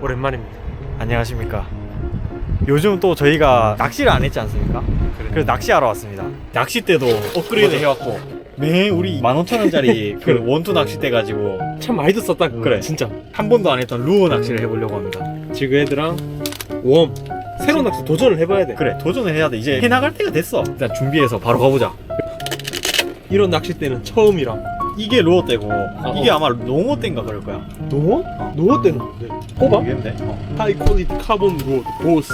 오랜만입니다. 안녕하십니까. 요즘 또 저희가 낚시를 안 했지 않습니까? 그래서 낚시하러 왔습니다. 낚싯대도 업그레이드 해왔고 매 우리 15,000원짜리 그 원투 낚싯대 가지고 참 많이 썼다 그거. 그래. 진짜. 한 번도 안 했던 루어 낚시를 해보려고 합니다. 지그헤드랑 웜 새로운 낚시 도전을 해봐야 돼. 그래 도전을 해야 돼. 이제 해나갈 때가 됐어. 일단 준비해서 바로 가보자. 이런 낚싯대는 처음이라. 이게 루어 떼고 이게 어. 아마 농어 떼인가 그럴 거야. 농어? 어. 농어 때는 뭔데? 뽑아? 이겠는데? 어. 하이 퀄리티 카본 로드 보스.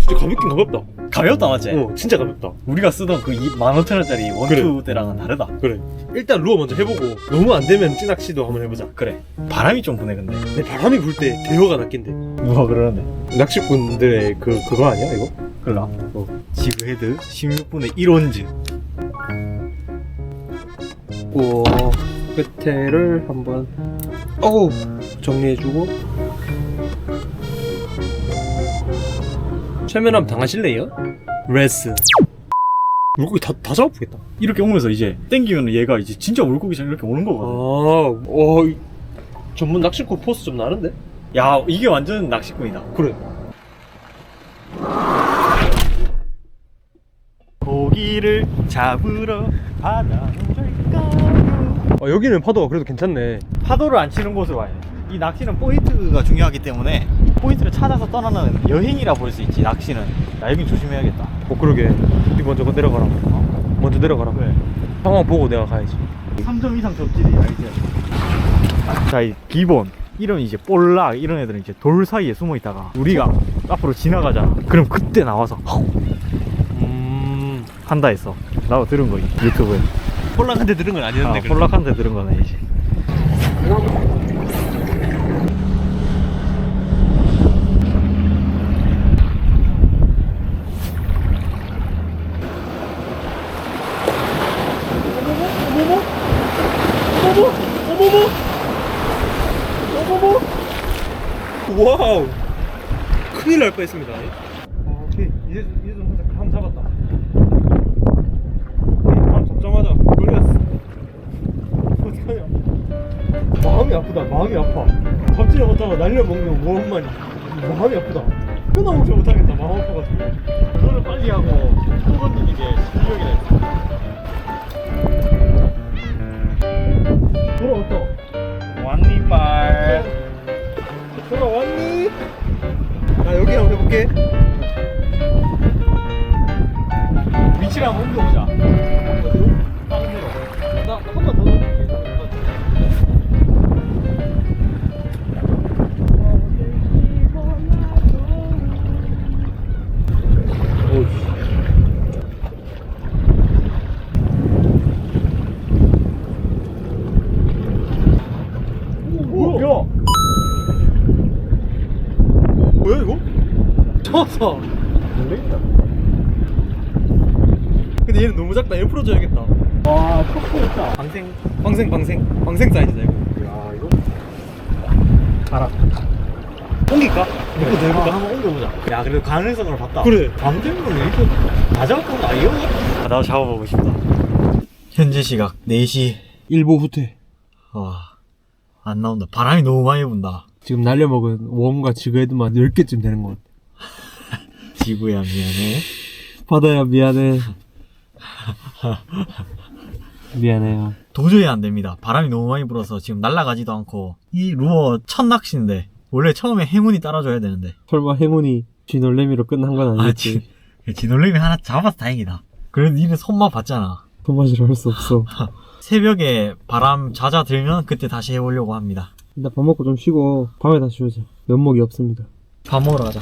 진짜 가볍긴 가볍다. 가볍다 맞지? 어, 진짜 가볍다. 우리가 쓰던 그 15,000원짜리 원투 그래. 때랑은 다르다. 그래. 일단 루어 먼저 해보고 너무 안 되면 찌낚시도 한번 해보자. 그래. 바람이 좀 부네 근데. 근데 바람이 불 때 대여가 낚인데. 누가 그러는데? 낚시꾼들의 그 그거 아니야 이거? 그라. 어. 지그헤드 16분의 1온즈. 오 끝에를 한번 어우 정리해주고 최면함 당하실래요? 레스 물고기 다, 다 잡아보겠다 이렇게 오면서 이제 땡기면 얘가 이제 진짜 물고기처럼 이렇게 오는 아, 거거든. 어, 이- 전문 낚시꾼 포스 좀 나는데? 야 이게 완전 낚시꾼이다. 그래 고기를 잡으러 바다로 갈까 요? 아, 여기는 파도가 그래도 괜찮네 파도를 안 치는 곳으로 와야 돼. 이 낚시는 포인트가 중요하기 때문에 포인트를 찾아서 떠나는 여행이라 볼 수 있지. 낚시는. 야 여긴 조심해야겠다. 어 그러게 우리 먼저 내려가라 어, 먼저 내려가라 그래. 상황 보고 내가 가야지 3점 이상 접질이 알지? 자, 이 기본. 이런 이제 볼락 이런 애들은 이제 돌 사이에 숨어 있다가 우리가 앞으로 지나가잖아. 그럼 그때 나와서 음 한다 했어. 나도 들은 거 유튜브에. 홀락한테 들은 건 아, 아니었네 그래도. 볼락한테 들은 거네 이제. 와우 큰일 날 뻔했습니다 아, 오케이 이제 이제 좀 살짝 감 잡았다 오케이 감 잡자마자 걸렸어 어떡하냐 마음이 아프다 마음이 아파. 잡지 못하고 날려먹는 모험만이 마음이 아프다. 끊어먹지 못하겠다. 마음 아파가지고. 손을 빨리 하고 또던 방생 사이즈다 이거 야, 이거. 알아 옮길까? 이거 더 아, 해볼까? 한번 옮겨보자. 야, 그래도 가능성을 봤다. 그래 밤 되면 이렇게 다 잡았던 거 아니야? 나도 잡아보고 싶다. 현재 시각 4시. 일보 후퇴 와, 안 나온다. 바람이 너무 많이 분다. 지금 날려먹은 웜과 지그헤드만 10개쯤 되는 것 같아 지구야, 미안해. 바다야 미안해 미안해요 도저히 안 됩니다. 바람이 너무 많이 불어서 지금 날아가지도 않고. 이 루어 첫 낚시인데. 원래 처음에 행운이 따라줘야 되는데. 설마 행운이 쥐놀래미로 끝난 건 아, 아니겠지 지, 지놀림이 하나 잡아서 다행이다. 그래도 니는 손만 봤잖아. 손맛이라 할 수 없어 새벽에 바람 잦아들면 그때 다시 해보려고 합니다. 일단 밥 먹고 좀 쉬고 밤에 다시 오자 면목이 없습니다 밥 먹으러 가자.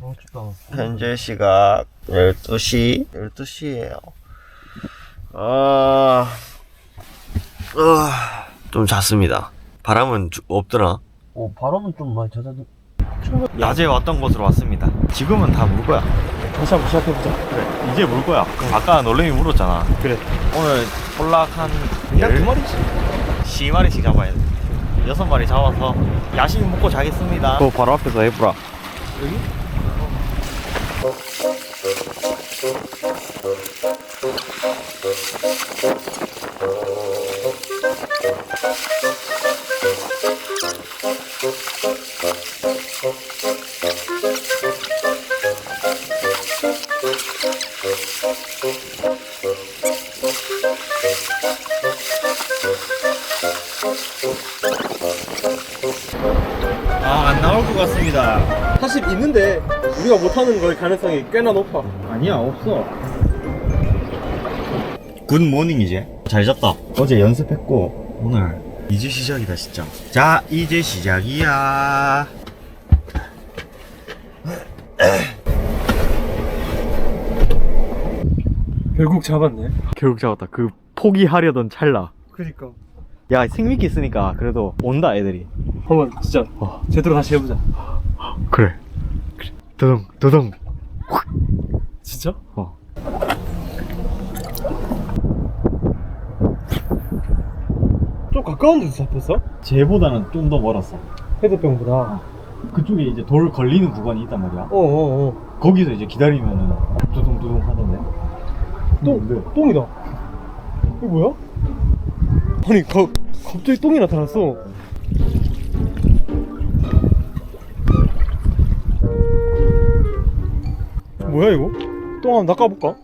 아 춥다 현재 시각 12시 12시에요 아... 아... 좀 잤습니다 바람은 주- 없더라 어 바람은 좀 많이 잦아들 낮에 왔던 곳으로 왔습니다. 지금은 다 물 거야. 다시 한번 시작해보자 그래, 이제 물 거야. 아까 놀래미 물었잖아. 그래 오늘 폴락 한 그냥 두 열- 마리씩 10마리씩 잡아야 돼. 여섯 마리 잡아서 야식 먹고 자겠습니다. 또 바로 앞에서 해보라. 여기? 아, 안 나올 것 같습니다. 사실 있는데 우리가 못하는 걸 가능성이 꽤나 높아. 아니야 없어 굿모닝 이제 잘 잤다 어제 연습했고 오늘 이제 시작이다 진짜 자 이제 시작이야 결국 잡았네. 결국 잡았다 그 포기하려던 찰나 그니까. 야 생미끼 있으니까 그래도 온다 애들이 한번 진짜 어. 제대로 다시 해보자. 그래 두둥 두둥 진짜? 어 좀 가까운 데서 잡혔어? 쟤보다는 좀 더 멀었어 헤드병보다. 그쪽에 이제 돌 걸리는 구간이 있단 말이야 어어어. 거기서 이제 기다리면은 두둥두둥 하던데 똥, 똥이다. 이거 뭐야? 아니, 가, 갑자기 똥이 나타났어. 뭐야, 이거? 똥 한번 낚아볼까?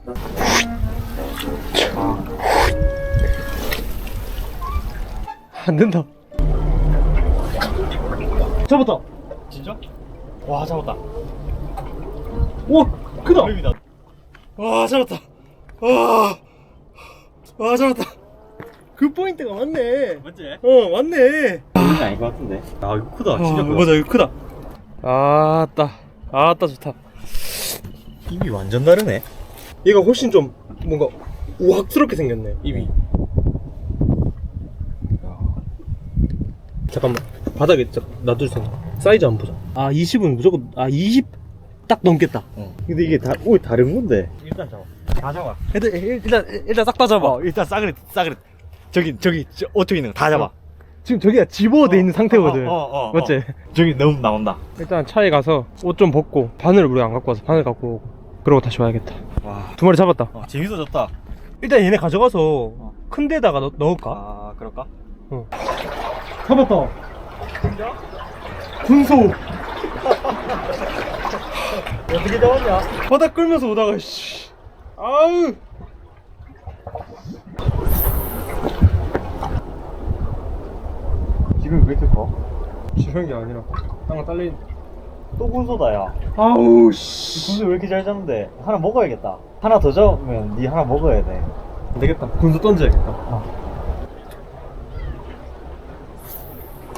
안 된다. 잡았다. 진짜? 와 잡았다 와, 크다. 걸립니다 와 잡았다 와, 와 잡았다 그 포인트가 맞네 맞지? 어 맞네 아닌 것 같은데 아 이거 크다 진짜 아, 크다 맞아 이거 크다 아따 아따 좋다 입이 완전 다르네. 얘가 훨씬 좀 뭔가 우악스럽게 생겼네 입이. 잠깐만. 바닥에 자- 놔둘 생각. 사이즈 한번 보자. 아 20은 무조건 아 20 딱 넘겠다. 근데 이게 다, 오 다른 건데. 일단 잡아. 다 잡아. 일단 일단 일단 싹 다 잡아. 어 일단 싸그리 싸그리 저기 저기 저, 오토 있는 거 다 잡아. 지금 저기가 집어돼 있는 상태거든. 어, 어, 어, 맞지? 어. 저기 너무 나온다. 일단 차에 가서 옷 좀 벗고 바늘을 우리가 안 갖고 와서 바늘 갖고 오고 그러고 다시 와야겠다. 와. 두 마리 잡았다. 어, 재밌어졌다. 일단 얘네 가져가서 큰 데다가 넣, 넣을까? 아 그럴까? 잡았다. 군소. 어떻게 잡았냐? 바닥 끌면서 오다가 씨. 아우. 지금 왜 이렇게 커? 지렁이 게 아니라. 땅에 딸린 또 군소다 야. 아우 씨. 군소 왜 이렇게 잘 잡는데? 하나 먹어야겠다. 하나 더 잡으면 니 하나 먹어야 돼. 안 되겠다. 군소 던져야겠다.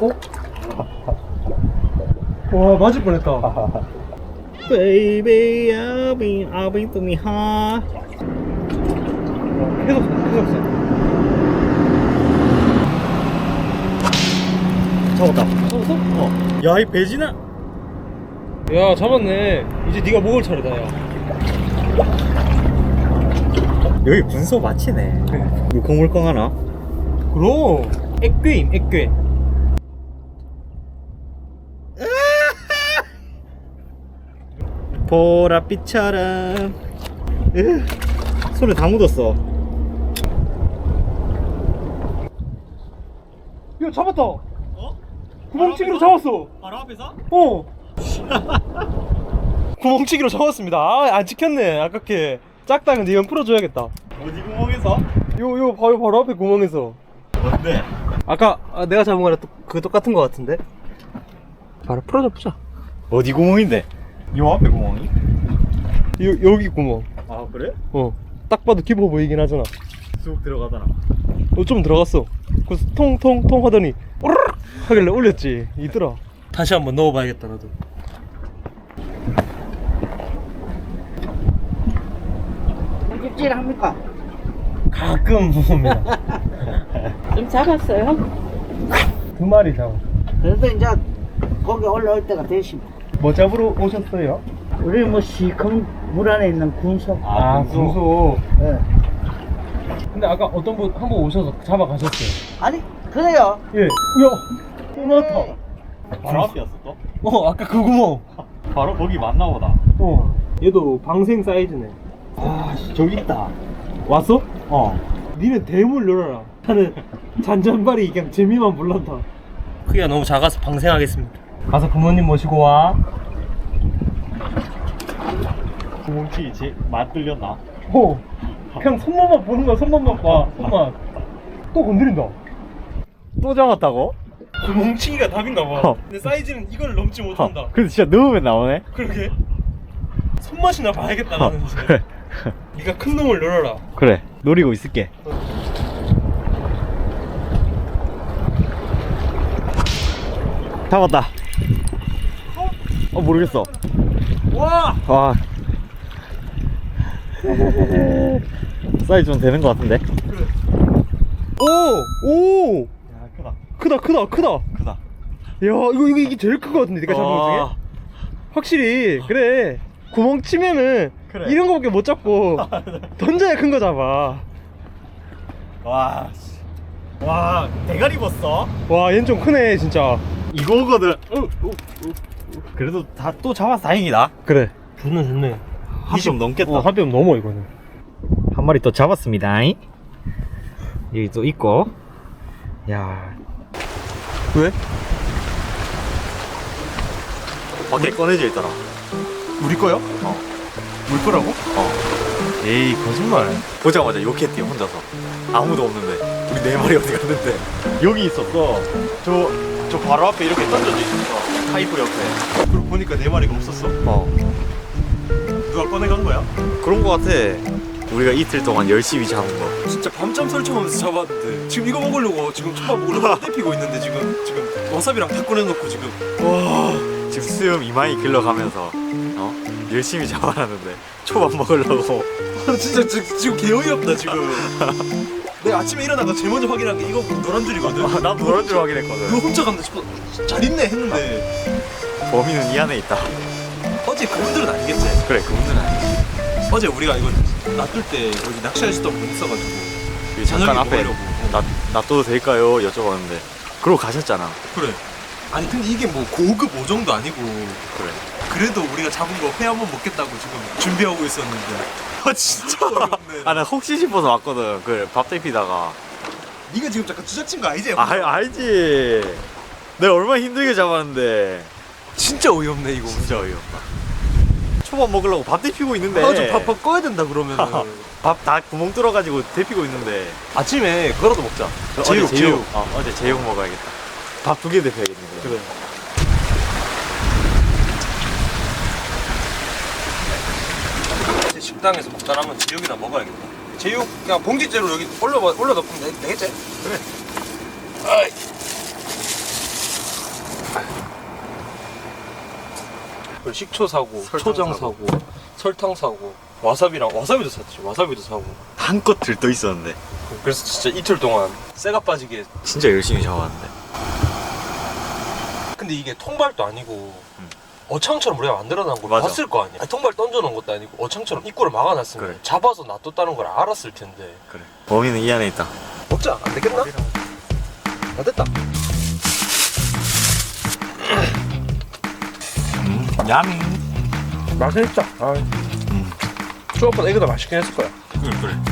어? 와 맞을 뻔했다. Baby I'll be I'll be to me hard 계속 계속 써. 잡았다. 잡았어? 어. 야이 배지나 야 잡았네. 이제 네가 먹을 차례다 야 여기 군소 마치네. 물컹물컹 하나? 그럼. 액괴임 액괴. 보랏빛처럼. 으, 손에 다 묻었어. 야 잡았다. 어? 구멍치기로 잡았어. 바로 앞에서? 어 구멍치기로 잡았습니다. 아, 안 찍혔네. 아깝게. 작다 근데 이건 풀어줘야겠다. 어디 구멍에서? 요 요 바로 바로 앞에 구멍에서. 뭔데? 아까 아, 내가 잡은 거랑 또, 그 똑같은 거 같은데? 바로 풀어줘 보자. 어디 구멍인데? 요 앞에 구멍이? 요, 여기 구멍. 아 그래? 어 딱 봐도 깊어 보이긴 하잖아. 쑥 들어가잖아 어, 좀 들어갔어. 그래서 통통통 하더니 오르르 하길래 올렸지. 있더라. 다시 한번 넣어봐야겠다 나도 찝찝합니까? 가끔 봅니다 좀 잡았어요? 두 마리 잡아 그래도 이제 거기 올라올 때가 됐습니다. 뭐 잡으러 오셨어요? 우리 뭐 시커먼 물 안에 있는 군소. 아 군소 예. 근데 아까 어떤 분한분 오셔서 잡아가셨어요 아니 그래요. 예 이야 또 나왔다 바로 앞이었어 또? 어 아까 그 구멍 바로 거기 맞나 보다. 어 얘도 방생 사이즈네. 아 저기 있다. 왔어? 어. 니는 대물 열어라. 나는 잔잔바리 그냥 재미만 몰란다. 크기가 너무 작아서 방생하겠습니다. 가서 부모님 모시고 와. 구멍치기 제, 맛 들렸나? 어, 그냥 손맛만 보는 거야 손맛만 봐 손맛. 또 건드린다. 또 잡았다고? 구멍치기가 답인가 봐. 어. 근데 사이즈는 이걸 넘지 못한다. 근데 진짜 넣으면 나오네? 그러게. 손맛이나 봐야겠다 어, 나는 이제. 그래 네가 큰 놈을 늘어라. 그래 노리고 있을게 잡았다 어 모르겠어 와! 와 사이즈 좀 되는 것 같은데 오! 오! 야 크다 크다 크다 크다. 이거 이거 이게 제일 큰 거 같은데 네가 잡은 것 와. 중에? 확실히 그래. 구멍 치면은 그래. 이런 거밖에 못 잡고 던져야 큰 거 잡아. 와, 씨. 와, 대가리 벗어? 와, 얘는 좀 크네 진짜. 이거거든. 어, 어, 어, 어. 그래도 다 또 잡아서 다행이다. 그래. 좋네 좋네. 한점 넘겠다. 어, 한뼘 넘어 이거는. 한 마리 또 잡았습니다. 여기 또 있고. 야. 왜? 밖에 꺼내져 있더라. 우리 거요? 어. 우리 거라고? 에이, 거짓말. 보자마자 욕했대요, 혼자서. 아무도 없는데. 우리 네 마리 어디 갔는데. 여기 있었어. 저, 저 바로 앞에 이렇게 던져져 있었어. 파이프 옆에. 그리고 보니까 네 마리가 없었어. 어. 누가 꺼내간 거야? 그런 거 같아. 우리가 이틀 동안 열심히 잡은 거. 진짜 밤잠 설정하면서 잡았는데 지금 이거 먹으려고 지금 초밥 먹으려고 떼피고 있는데 지금 지금 와사비랑 다 꺼내놓고 지금. 지금 수염 이마이 길러가면서 어? 열심히 잡아놨는데 초밥 먹으려고. 아, 진짜 지, 지금 개어이 없다 지금. 내가 아침에 일어나서 제일 먼저 확인한 게 이거 노란 줄이거든. 아, 나도 노란 줄 그거 확인했거든. 혼자 갔는데 싶어. 잘 있네 했는데. 범인은 이 안에 있다. 어제 그분들은 아니겠지? 그래 그분들은 아니지 어제 우리가 이거 놔둘 때 여기 낚시하시던 분 있어가지고 여기 잠깐 저녁에 앞에 먹으려고. 놔, 놔둬도 될까요? 여쭤봤는데. 그러고 가셨잖아. 그래. 아니 근데 이게 뭐 고급 5정도 아니고 그래. 그래도 우리가 잡은 거 회 한 번 먹겠다고 지금 준비하고 있었는데. 아 진짜 어이없네. 아 나 혹시 싶어서 왔거든. 그밥 대피다가. 네가 지금 잠깐 주작친 거 아니지? 아 알지. 내가 얼마나 힘들게 잡았는데. 진짜 어이없네 이거. 진짜 어이없다 초밥 먹으려고 밥 대피고 있는데. 아, 좀 밥, 밥 꺼야 된다 그러면은. 밥다 구멍 뚫어가지고 대피고 있는데. 아침에 그거라도 먹자. 어제 제육 어, 어제 제육 먹어야겠다. 밥 두개 대표야겠네 그래. 식당에서 먹다 남은 제육이나 먹어야겠다. 제육 그냥 봉지째로 여기 올려 올려 넣으면 되- 되겠지? 그래. 아이. 그리고 식초 사고 초장 사고. 설탕 사고 와사비랑 와사비도 샀지 와사비도 사고 한껏 들떠 있었는데 그래서 진짜 이틀 동안 쇠가 빠지게 진짜 열심히 잡았는데 근데 이게 통발도 아니고 음. 어창처럼 우리가 만들어놓은 걸 맞아. 봤을 거 아니야 아니, 통발 던져놓은 것도 아니고 어창처럼 입구를 막아놨으면 그래. 잡아서 놔뒀다는 걸 알았을 텐데 그래 범인은 이 안에 있다 먹자 안 되겠나? 다 됐다 야미. 맛있다 아. 초밥보다 이게 더 맛있긴 했을 거야. 그래 그래